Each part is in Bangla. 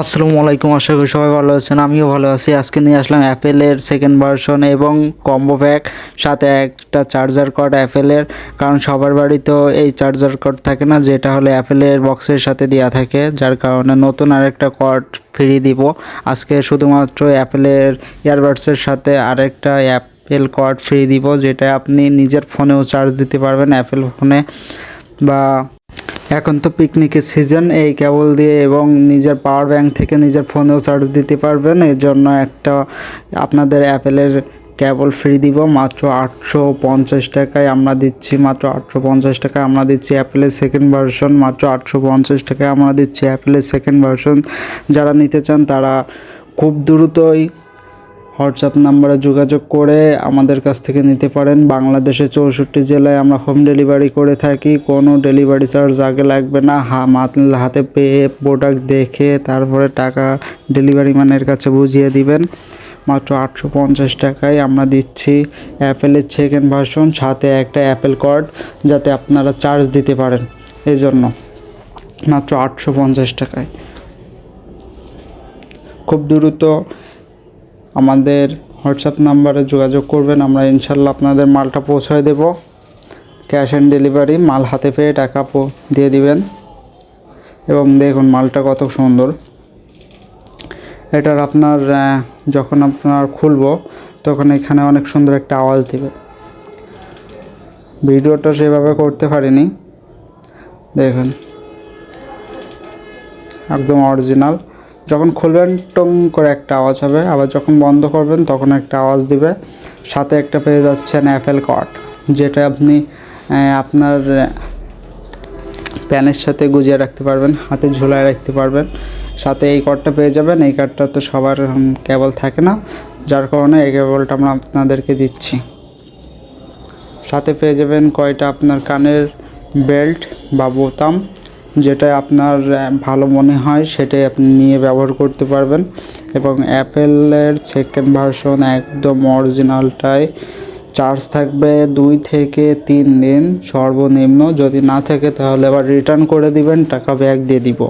আসসালামু আলাইকুম, আশা করি সবাই ভালো আছেন, আমিও ভালো আছি। আজকে নিয়ে আসলাম অ্যাপেলের সেকেন্ড ভার্সন এবং কম্বো প্যাক সাথে একটা চার্জার কর্ড অ্যাপেলের কারণ সবার বাড়িতেও এই চার্জার কর্ড থাকে না, যেটা হলো অ্যাপেলের বক্সের সাথে দেওয়া থাকে, যার কারণে নতুন আরেকটা কর্ড ফ্রি দিব। আজকে শুধুমাত্র অ্যাপেলের ইয়ারবাডসের সাথে আরেকটা অ্যাপেল কর্ড ফ্রি দিব, যেটা আপনি নিজের ফোনেও চার্জ দিতে পারবেন অ্যাপেল ফোনে বা এখন তো পিকনিকের সিজন এই কেবল দিয়ে এবং নিজের পাওয়ার ব্যাংক থেকে নিজের ফোনেও চার্জ দিতে পারবেন। এর জন্য একটা আপনাদের অ্যাপেলের কেবল ফ্রি দিব। মাত্র আটশো পঞ্চাশ টাকায় আমরা দিচ্ছি, মাত্র আটশো পঞ্চাশ টাকায় আমরা দিচ্ছি অ্যাপেলের সেকেন্ড ভার্সন মাত্র আটশো পঞ্চাশ টাকায় আমরা দিচ্ছি অ্যাপেলের সেকেন্ড ভার্সন যারা নিতে চান তারা খুব দ্রুতই হোয়াটসঅ্যাপ নাম্বারে যোগাযোগ করে আমাদের কাছ থেকে নিতে পারেন। বাংলাদেশের চৌষট্টি জেলায় আমরা হোম ডেলিভারি করে থাকি। কোনো ডেলিভারি চার্জ আগে লাগবে না। হাতে পেয়ে প্রোডাক্ট দেখে তারপরে টাকা ডেলিভারি ম্যানের কাছে বুঝিয়ে দিবেন। মাত্র আটশো পঞ্চাশ টাকায় আমরা দিচ্ছি অ্যাপেলের সেকেন্ড ভার্সন সাথে একটা অ্যাপেল কার্ড যাতে আপনারা চার্জ দিতে পারেন। এই জন্য মাত্র আটশো পঞ্চাশ টাকায়। খুব দ্রুত আমাদের হোয়াটসঅ্যাপ নাম্বারে যোগাযোগ করবেন, আমরা ইনশাল্লাহ আপনাদের মালটা পৌঁছায় দেব। ক্যাশ অন ডেলিভারি মাল হাতে পেয়ে টাকা দিয়ে দিবেন। এবং দেখুন, মালটা কত সুন্দর। এটার আপনার যখন আপনার খুলবো, তখন এখানে অনেক সুন্দর একটা আওয়াজ দেবে। ভিডিওটা সেভাবে করতে পারিনি। দেখুন। একদম অরিজিনাল যখন খুলবেন, টং করে একটা আওয়াজ হবে। আবার যখন বন্ধ করবেন, তখন একটা আওয়াজ দিবে। সাথে একটা পেয়ে যাচ্ছেন অ্যাপেল কার্ড যেটা আপনি আপনার প্যানের সাথে গুজিয়ে রাখতে পারবেন, হাতে ঝোলায় রাখতে পারবেন। সাথে এই কার্ডটা পেয়ে যাবেন। এই কার্ডটা তো সবার কেবল থাকে না। যার কারণে এই কেবলটা আমরা আপনাদেরকে দিচ্ছি। সাথে পেয়ে যাবেন কয়টা? আপনার কানের বেল্ট বা বোতাম। যেটা আপনার ভালো মনে হয় সেটাই আপনি নিয়ে ব্যবহার করতে পারবেন। এবং অ্যাপেলের সেকেন্ড ভার্সন একদম অরিজিনালটাই চার্জ থাকবে দুই থেকে তিন দিন সর্বনিম্ন। যদি না থাকে তাহলে আবার রিটার্ন করে দিবেন, টাকা ব্যাক দিয়ে দিব।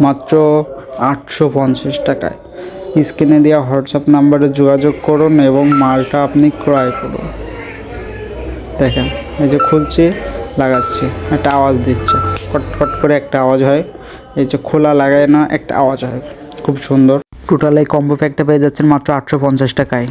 মাত্র আটশো পঞ্চাশ টাকায়। স্ক্রিনে দেওয়া হোয়াটসঅ্যাপ নাম্বারে যোগাযোগ করুন এবং মালটা আপনি ক্রয় করুন। দেখেন, এই যে খুলছি। লাগাচ্ছি, একটা আওয়াজ দিচ্ছে। কটকট কট করে একটা আওয়াজ হয়। এই যে খোলা লাগায় না, একটা আওয়াজ হয়। খুব সুন্দর। টোটাল এই কম্বো প্যাকটা পেয়ে যাচ্ছেন মাত্র আটশো পঞ্চাশ টাকায়।